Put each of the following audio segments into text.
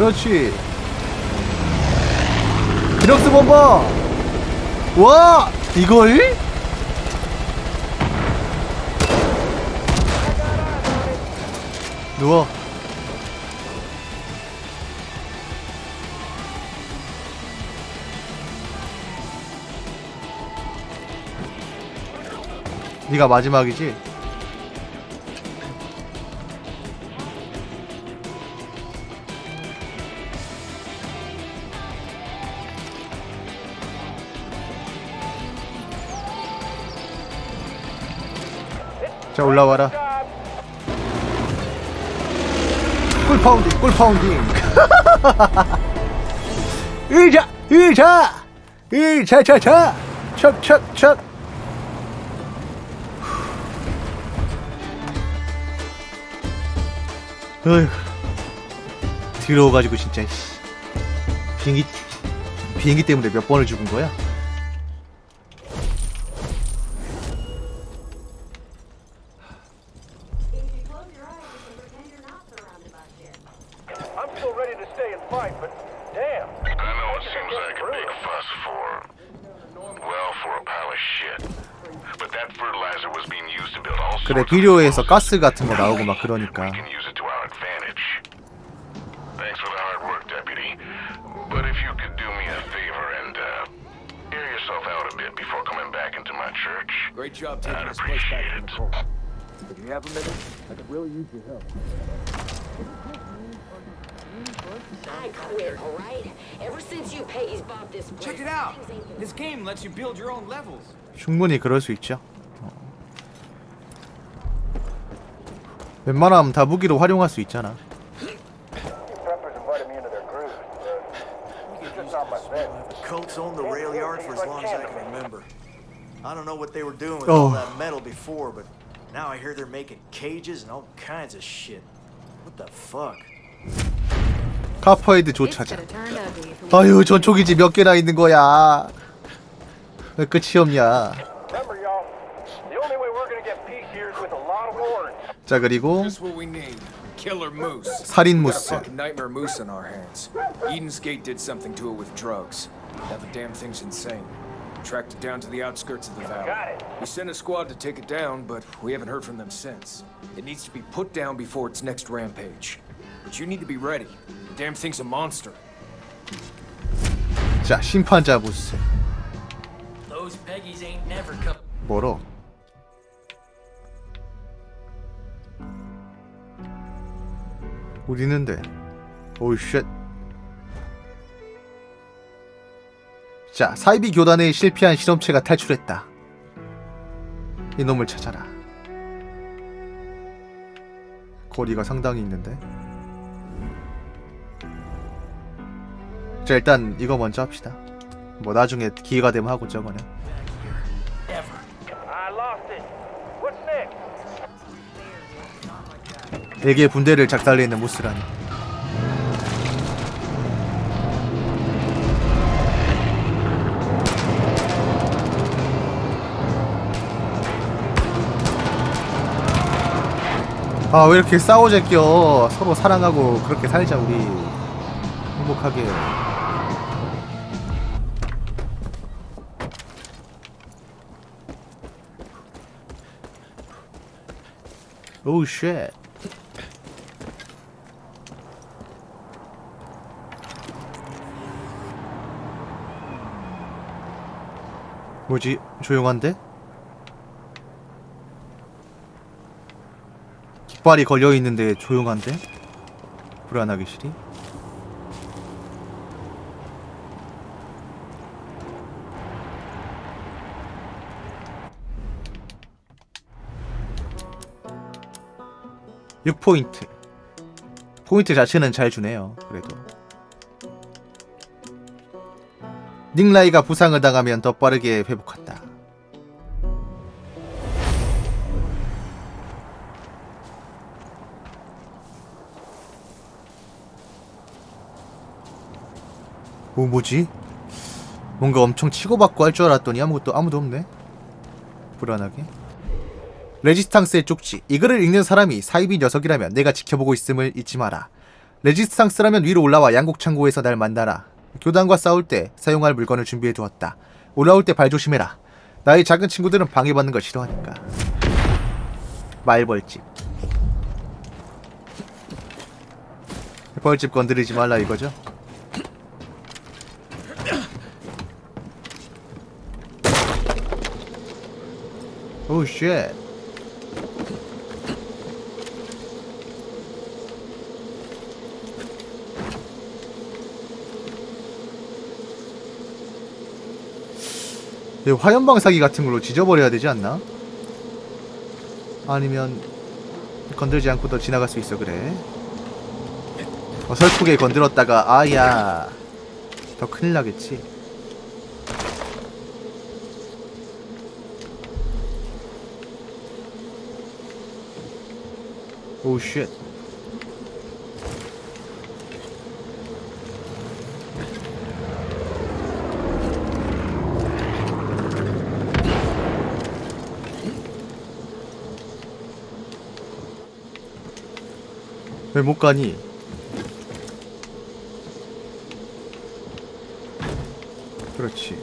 그렇지. 디럭스 bomber. 와 이걸? 누워. 네가 마지막이지? 자 올라와라. 꿀 파운딩, 꿀 파운딩. 의자, 의자, 의자, 자, 자, 척, 척, 척. 어휴, 더러워가지고 진짜 씨. 비행기 비행기 때문에 몇 번을 죽은 거야? 그래 비료에서 가스 같은 거 나오고 막 그러니까 uh, Great job taking this place back from the cold. If you have a minute, I could really use your help. I quit, all right? Ever since you this place, Check it out. This game lets you build your own levels. 충분히 그럴 수 있죠. 웬만하면 다 무기로 활용할 수 있잖아. Peppers invited me into their group. Uh, it's just not my thing. Cults owned the rail yard for as long as I can remember. I don't know what they were doing with Oh. all that metal before, but now I hear they're making cages and all kinds of shit. What the fuck? 카퍼헤드 조차자. 아유 전초기지 몇 개나 있는 거야. 왜 끝이 없냐. 자 그리고 Just what we need. Killer moose. 살인 We got a 무스. fucking nightmare moose on our hands. Eden's Gate did something to it with drugs. Now the damn thing's insane. Tracked it down to the outskirts of the valley. Got it. We sent a squad to take it down, but we haven't heard from them since. It needs to be put down before its next rampage. But you need to be ready. The damn thing's a monster. 자 심판자 무스. Those Peggies ain't never come. 뭐로? 우리는데 오우 쉣. 자 사이비 교단에 실패한 실험체가 탈출했다. 이놈을 찾아라. 거리가 상당히 있는데. 자 일단 이거 먼저 합시다. 뭐 나중에 기회가 되면 하고 저거는. 개의 분대를 작살내는 모스라니. 아 왜 이렇게 싸워 제껴 서로 사랑하고 그렇게 살자 우리. 행복하게. 오우 쉣 뭐지 조용한데? 깃발이 걸려 있는데 조용한데? 불안하기 싫이? (6 포인트) 포인트 자체는 잘 주네요 그래도 닉라이가 부상을 당하면 더 빠르게 회복한다. 오 뭐지? 뭔가 엄청 치고받고 할 줄 알았더니 아무것도 아무도 없네. 불안하게. 레지스탕스의 쪽지. 이 글을 읽는 사람이 사이비 녀석이라면 내가 지켜보고 있음을 잊지 마라. 레지스탕스라면 위로 올라와 양곡창고에서 날 만나라. 교단과 싸울 때 사용할 물건을 준비해 두었다. 올라올 때 발 조심해라. 나의 작은 친구들은 방해받는 걸 싫어하니까. 말벌집. 벌집 건드리지 말라 이거죠? 오 쉣. 화염방사기 같은 걸로 지져버려야 되지 않나? 아니면 건들지 않고 더 지나갈 수 있어 그래 어설프게 건드렸다가 아야 더 큰일 나겠지 오 쉣. 왜 못 가니? 그렇지.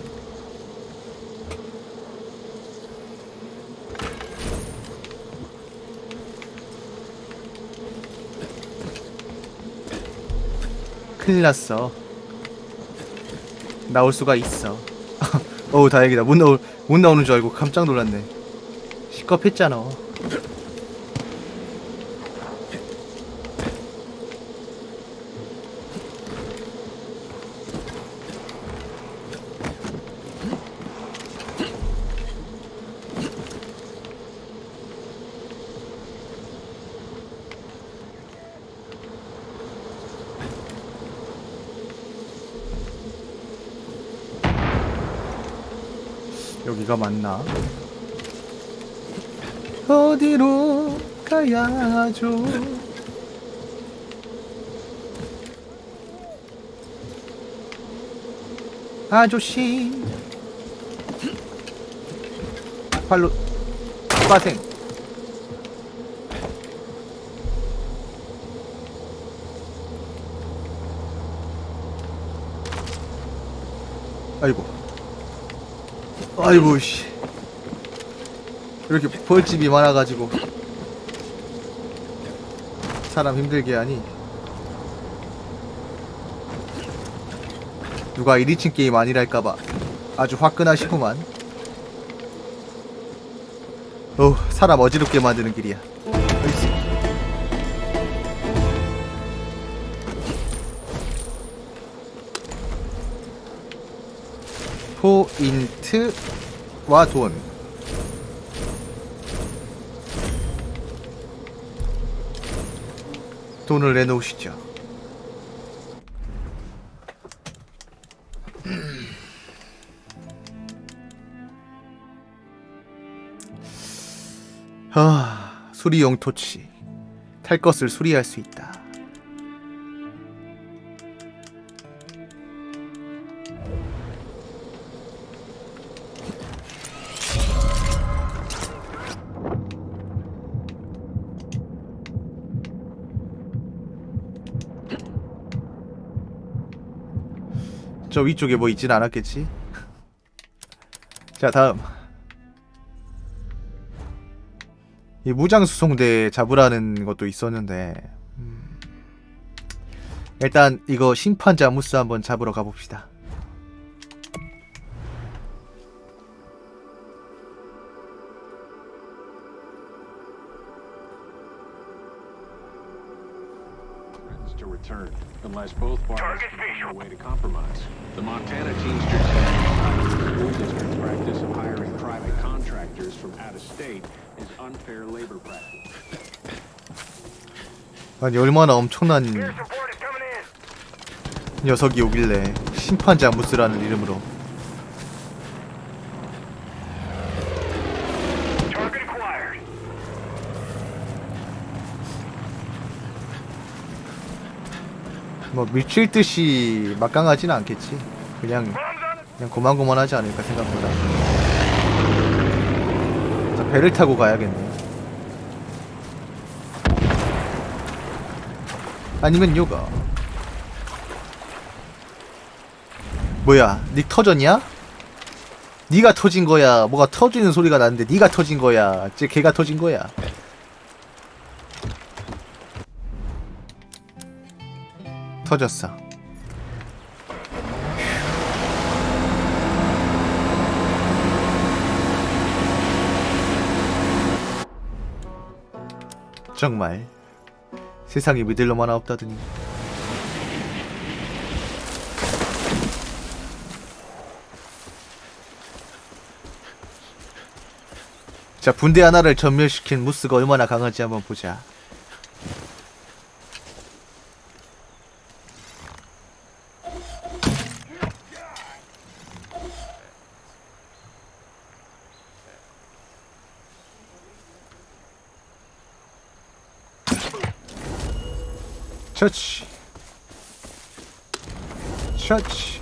큰일 났어. 나올 수가 있어. 어우 다행이다. 못 나올 못 나오는 줄 알고 깜짝 놀랐네. 시겁했잖아. 맞나? 어디로 가야 하죠? 아저씨 발로 빠생 아이고 아이고 씨. 이렇게 벌집이 많아가지고 사람 힘들게 하니 누가 1인칭 게임 아니랄까봐 아주 화끈하시구만. 어 사람 어지럽게 만드는 길이야 포인트와 돈 돈을 내놓으시죠 아, 수리 용 토치. 탈 것을 수리할 수 있다. 저 위쪽에 뭐 있진 않았겠지? 자, 다음. 이 무장수송대 잡으라는 것도 있었는데 음, 일단 이거 심판자 무스 한번 잡으러 가봅시다 unless both parties find a way to compromise. The Montana Teamsters School District's practice of hiring private contractors from out of state is unfair labor practice. 아니 얼마나 엄청난. 녀석이 오길래 심판자 무스라는 이름으로 뭐 미칠 듯이 막강하지는 않겠지. 그냥 그냥 고만고만하지 않을까 생각보다. 자, 배를 타고 가야겠네. 아니면 요가. 뭐야? 닉 터졌냐? 니가 터진 거야. 뭐가 터지는 소리가 나는데 니가 터진 거야. 쟤 걔가 터진 거야. 터졌어. 정말 세상에 믿을 놈 하나 없다더니 자 분대 하나를 전멸시킨 무스가 얼마나 강한지 한번 보자 처치 처치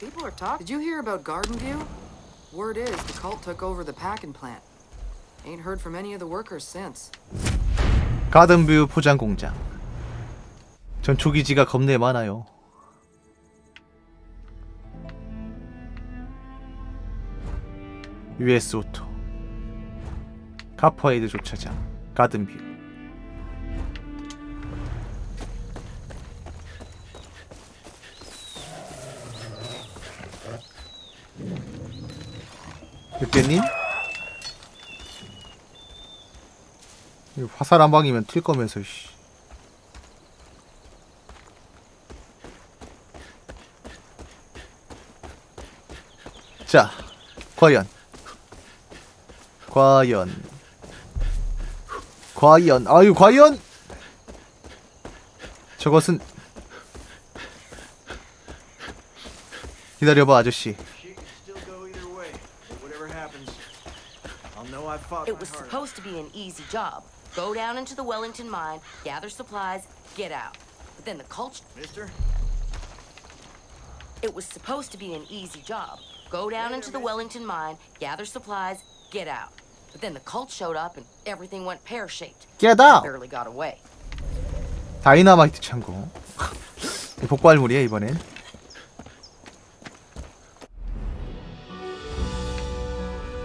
People are talking. Did you hear about Garden View? Word is the cult took over the packing plant. Ain't heard from any of the workers since. 가든뷰 포장 공장. 전초기지가 겁내 많아요. US 오토. 카퍼에이드 조차장. 가든뷰. 이거 화살 한 방이면 튈 거면서 씨. 자, 과연 과연 과연 아유 과연 저것은 기다려봐 아저씨 She can still go either way. But whatever happens, I'll know I fought It my was heart out. supposed to be an easy job. Go down into the Wellington mine, gather supplies, get out. But then the cult. Mister? It was supposed to be an easy job. Go down into the Wellington mine, gather supplies, get out. But then the cult showed up and everything went pear shaped. Get out Barely got away. 다이나마이트 창고 복발물이야 이번엔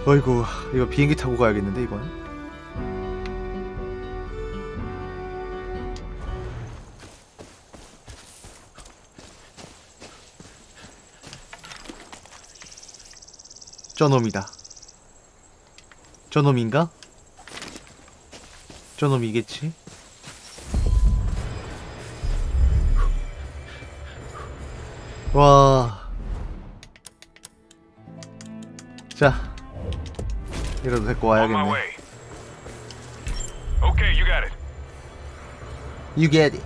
어이구 이거 비행기 타고 가야겠는데 이건 저놈이다 저놈인가? 저놈이겠지? 와. 자. 이러도 데리고 와야겠네. Okay, you got it. You get it.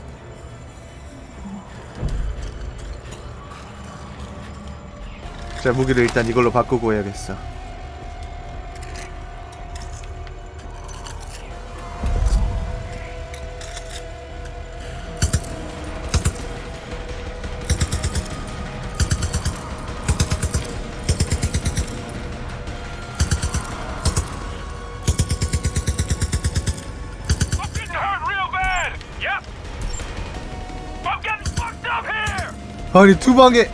자, 무기를 일단 이걸로 바꾸고 해야겠어. 아니, 두 방에.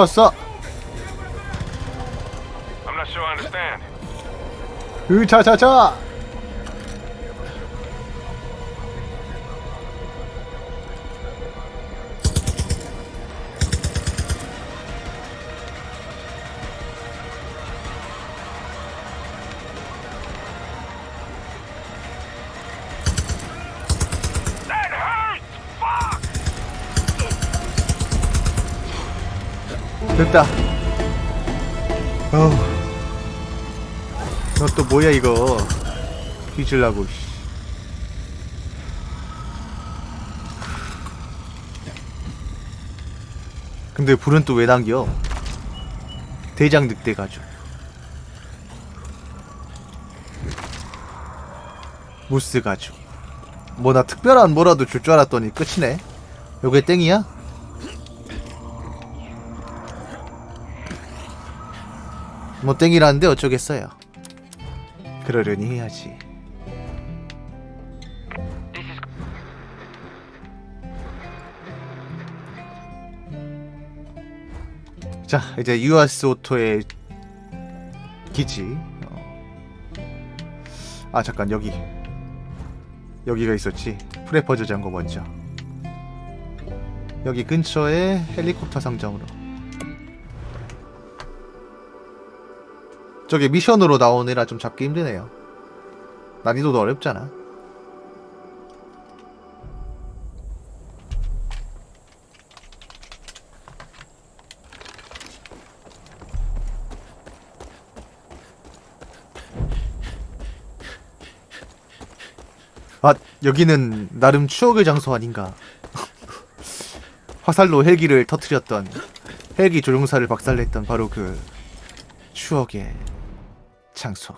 쏴, 쏴. I'm not sure I understand. 으, 자, 자, 자. 됐다. 어우. 너또 뭐야 이거? 뒤질라고. 씨. 근데 불은 또 왜 당겨? 대장 늑대 가지고. 무스 가지고. 뭐나 특별한 뭐라도 줄 줄 알았더니 끝이네. 요게 땡이야? 뭐 땡이라는데 어쩌겠어요. 그러려니 해야지. 자 이제 유아스 오토의 기지. 어. 아 잠깐 여기 여기가 있었지. 프레퍼 저장고 먼저. 여기 근처에 헬리콥터 상점으로. 저게 미션으로 나오느라 좀 잡기 힘드네요. 난이도도 어렵잖아. 아, 여기는 나름 추억의 장소 아닌가. 화살로 헬기를 터트렸던 헬기 조종사를 박살냈던 바로 그 추억의 장소.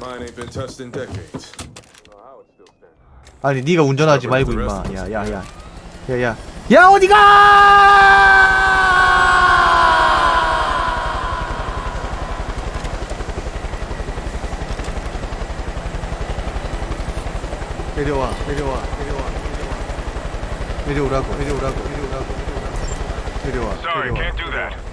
Mine ain't been touched in decades. 아니 네가 운전하지 말고 임마. 야야야. 야야. 야 어디가? 내려와 내려와 내려와 내려오라고 내려오라고 내려오라고 내려와 Sorry, 내려와.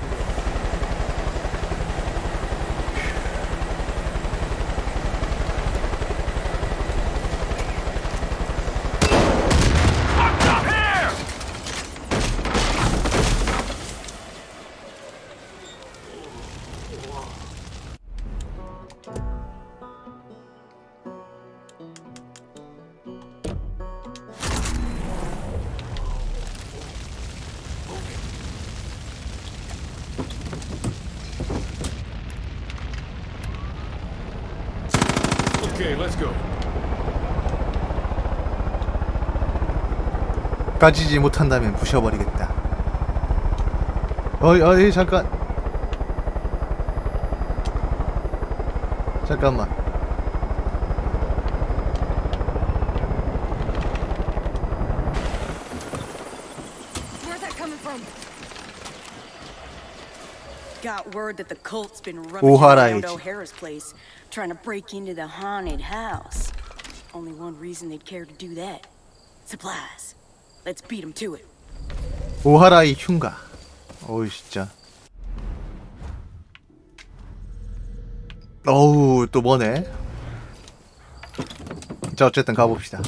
까지지 못한다면 부셔버리겠다. 어이 어이 잠깐. 잠깐만. Where's that coming from? Word that the cult's been rummaging 오하라 around. O'Hara's place, trying to break into the haunted house. Only one reason they'd care to do that. Supplies. Let's beat them to it. 오하라의 흉가. 어우 진짜. 어우 또 뭐네. 자 어쨌든 가봅시다.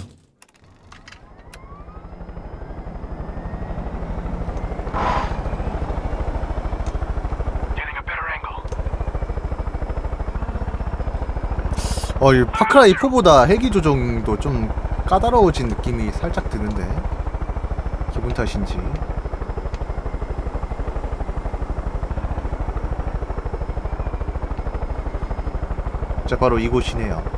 어, 이 파크라이 4보다 헬기 조종도 좀 까다로워진 느낌이 살짝 드는데 기분 탓인지. 자, 바로 이곳이네요.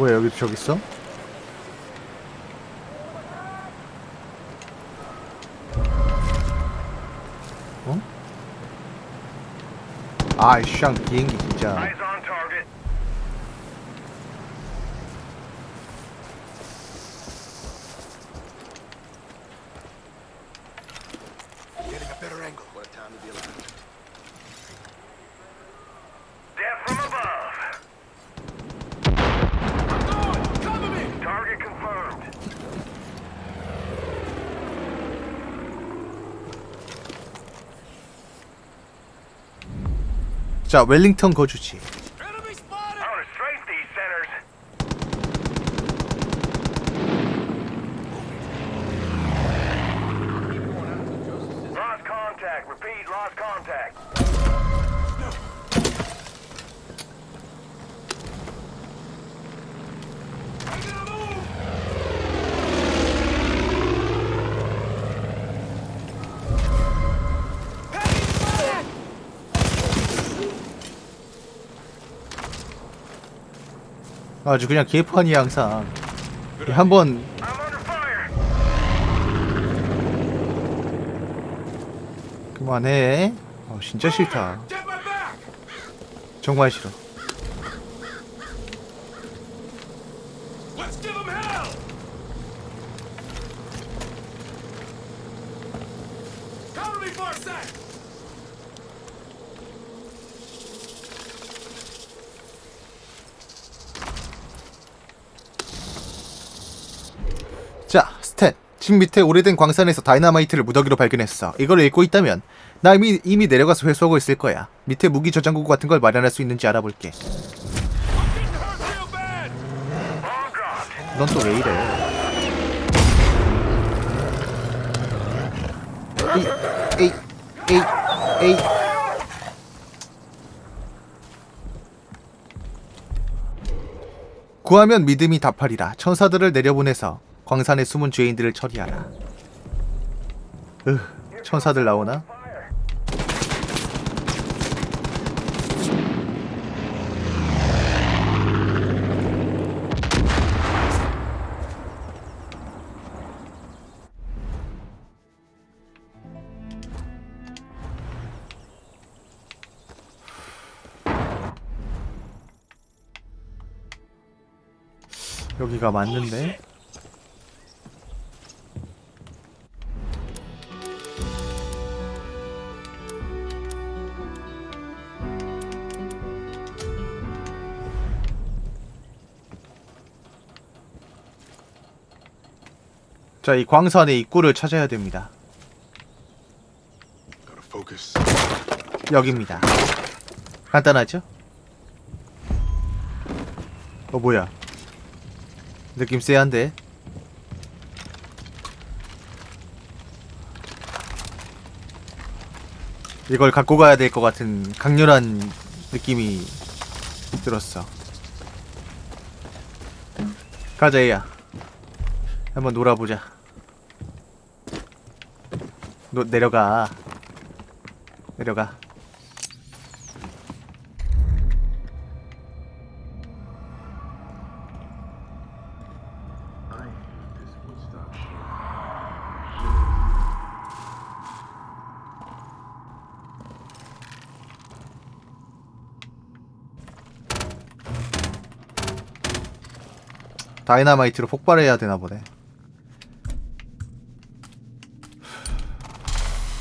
뭐야, 여기 저기 있어? 어? 아이, 샹 비행기 진짜. 자 웰링턴 거주지. I want 아주 그냥 개판이 항상. 한번. 그만해. 어, 진짜 싫다. 정말 싫어 자, 스탠. 집 밑에 오래된 광산에서 다이너마이트를 무더기로 발견했어. 이걸 읽고 있다면 나 이미, 이미 내려가서 회수하고 있을 거야. 밑에 무기 저장고 같은 걸 마련할 수 있는지 알아볼게. 넌 또 왜 이래? 에이, 에이, 에이, 에이. 구하면 믿음이 답하리라. 천사들을 내려보내서 광산의 숨은 죄인들을 처리하라. 으, 천사들 나오나? 여기가 맞는데? 자, 이 광산의 입구를 찾아야 됩니다. 여기입니다. 간단하죠? 어, 뭐야? 느낌 쎄한데? 이걸 갖고 가야 될 것 같은 강렬한 느낌이 들었어. 가자, 얘야. 한번 놀아보자. 노, 내려가. 내려가. 다이나마이트로 폭발해야 되나 보네.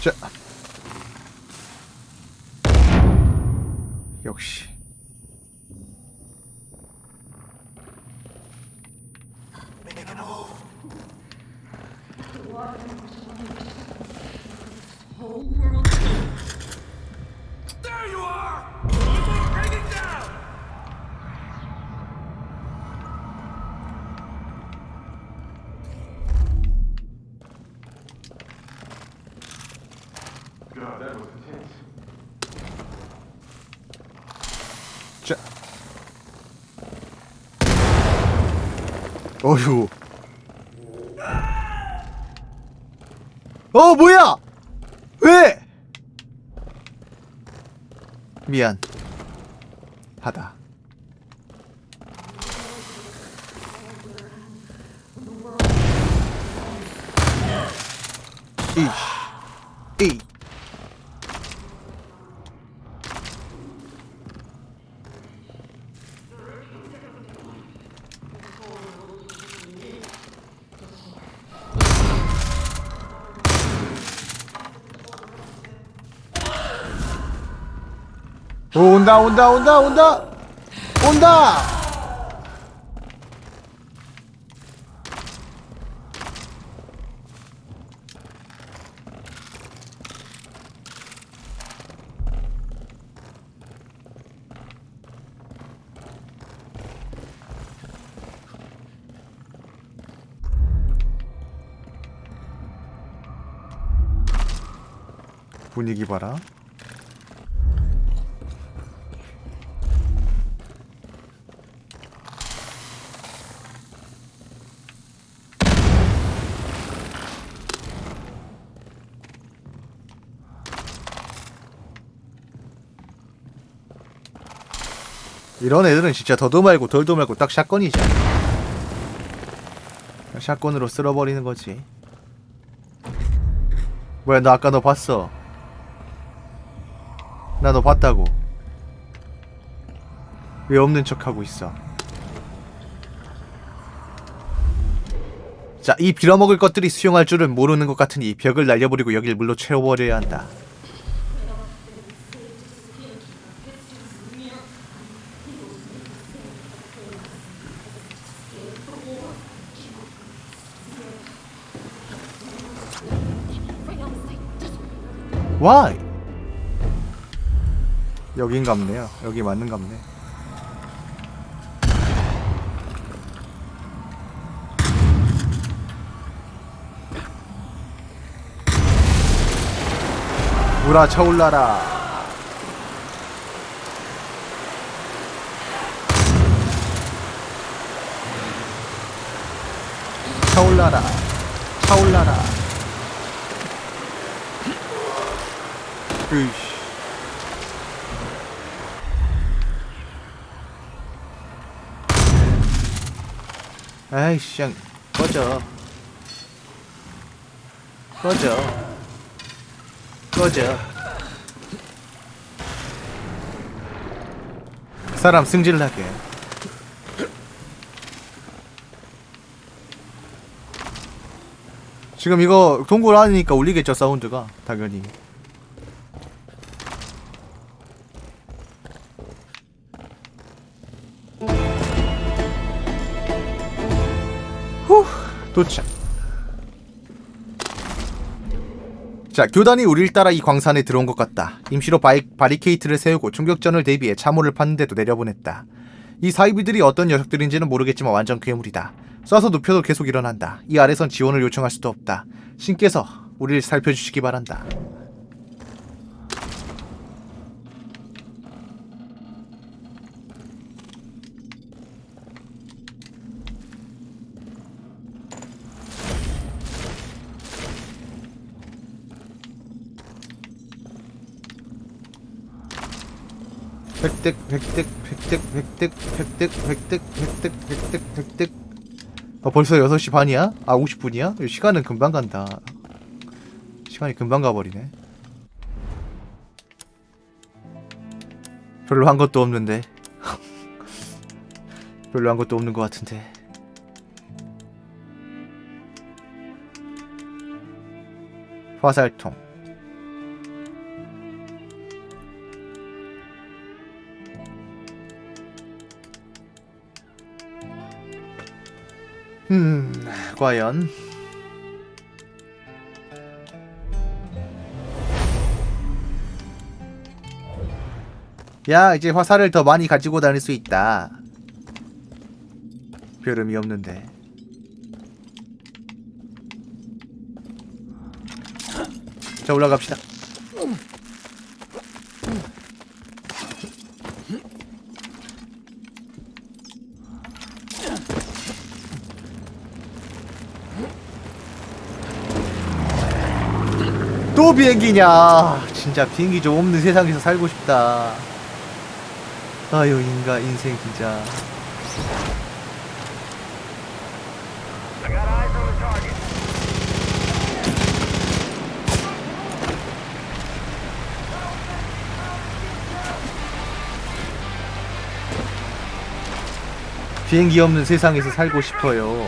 자. 역시. 자. 어휴. 어, 뭐야? 왜? 미안. 하다. 이씨. 온다 온다 온다. 온다. 분위기 봐라. 이런 애들은 진짜 더도 말고 덜도 말고 딱 샷건이지. 샷건으로 쓸어버리는 거지. 뭐야 나 아까 너 봤어. 나 너 봤다고. 왜 없는 척하고 있어? 자, 이 빌어먹을 것들이 수용할 줄은 모르는 것 같으니 벽을 날려버리고 여길 물로 채워버려야 한다. Why? 여긴 갑네요. 여기 맞는 갑네. 물아 차올라라. 차올라라. 차올라라. 으이씨. 아이씨, 그냥 꺼져. 꺼져. 꺼져. 사람 승질나게. 지금 이거 동굴 안이니까 울리겠죠 사운드가 당연히. 도착. 자, 교단이 우릴 따라 이 광산에 들어온 것 같다. 임시로 바이, 바리케이트를 세우고 총격전을 대비해 참호를 팠는데도 내려보냈다. 이 사이비들이 어떤 녀석들인지는 모르겠지만 완전 괴물이다. 쏴서 눕혀도 계속 일어난다. 이 아래선 지원을 요청할 수도 없다. 신께서 우리를 살펴주시기 바란다. 획득 획득 획득 획득 획득 획득 획득 획득 획득. 어 벌써 6시 반이야? 아 50분이야? 시간은 금방 간다. 시간이 금방 가버리네. 별로 한 것도 없는데. 별로 한 것도 없는 것 같은데. 화살통 음, 과연 야, 이제 화살을 더 많이 가지고 다닐 수 있다. 별 의미 없는데. 자, 올라갑시다. 또 비행기냐? 진짜 비행기 좀 없는 세상에서 살고 싶다. 아유 인가 인생 진짜. 비행기 없는 세상에서 살고 싶어요